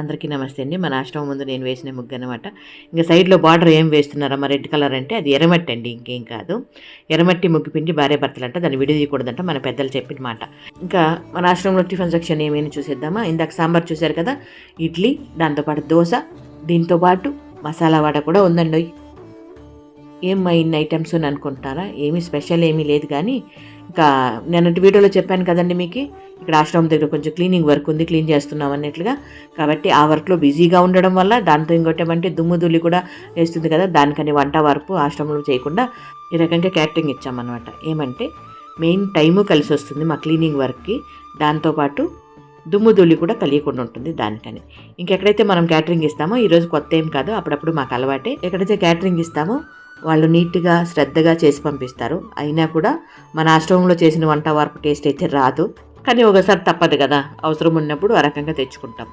అందరికీ నమస్తే అండి. మన ఆశ్రమం ముందు నేను వేసిన ముగ్గు అనమాట ఇంకా సైడ్లో బార్డర్ ఏం వేస్తున్నారమ్మా రెడ్ కలర్ అంటే అది ఎర్రమట్టి అండి ఇంకేం కాదు. ఎర్రమట్టి ముగ్గు పిండి భార్య భర్తలు అంట దాన్ని విడదీయకూడదంట మన పెద్దలు చెప్పిన మాట ఇంకా మన ఆశ్రమంలో టిఫిన్ సెక్షన్ ఏమైనా చూసేద్దామా? ఇందాక సాంబార్ చూశారు కదా ఇడ్లీ దాంతోపాటు దోశ దీంతో పాటు మసాలా వడ కూడా ఉందండి. ఏం మా ఇన్ని ఐటమ్స్ అని అనుకుంటారా ఏమీ స్పెషల్ ఏమీ లేదు కానీ ఇంకా నిన్నటి వీడియోలో చెప్పాను కదండి మీకు ఇక్కడ ఆశ్రమం దగ్గర కొంచెం క్లీనింగ్ వర్క్ ఉంది క్లీన్ చేస్తున్నాం అన్నట్లుగా. కాబట్టి ఆ వర్క్లో బిజీగా ఉండడం వల్ల దాంతో ఇంకోటేమంటే దుమ్ము ధూళి కూడా వేస్తుంది కదా దానికని వంట వరకు ఆశ్రమంలో చేయకుండా ఈ రకంగా క్యాటరింగ్ ఇచ్చామన్నమాట. ఏమంటే మెయిన్ టైము కలిసి వస్తుంది మా క్లీనింగ్ వర్క్కి దాంతోపాటు దుమ్ము ధూళి కూడా కలియకుండా ఉంటుంది దానికని. ఇంకెక్కడైతే మనం క్యాటరింగ్ ఇస్తామో ఈరోజు కొత్త ఏం కాదు అప్పుడప్పుడు మాకు అలవాటే. ఎక్కడైతే క్యాటరింగ్ ఇస్తామో వాళ్ళు నీట్గా శ్రద్ధగా చేసి పంపిస్తారు. అయినా కూడా మన ఆశ్రమంలో చేసిన వంట వార్పు టేస్ట్ అయితే రాదు. కానీ ఒకసారి తప్పదు కదా అవసరం ఉన్నప్పుడు ఆ రకంగా తెచ్చుకుంటాం.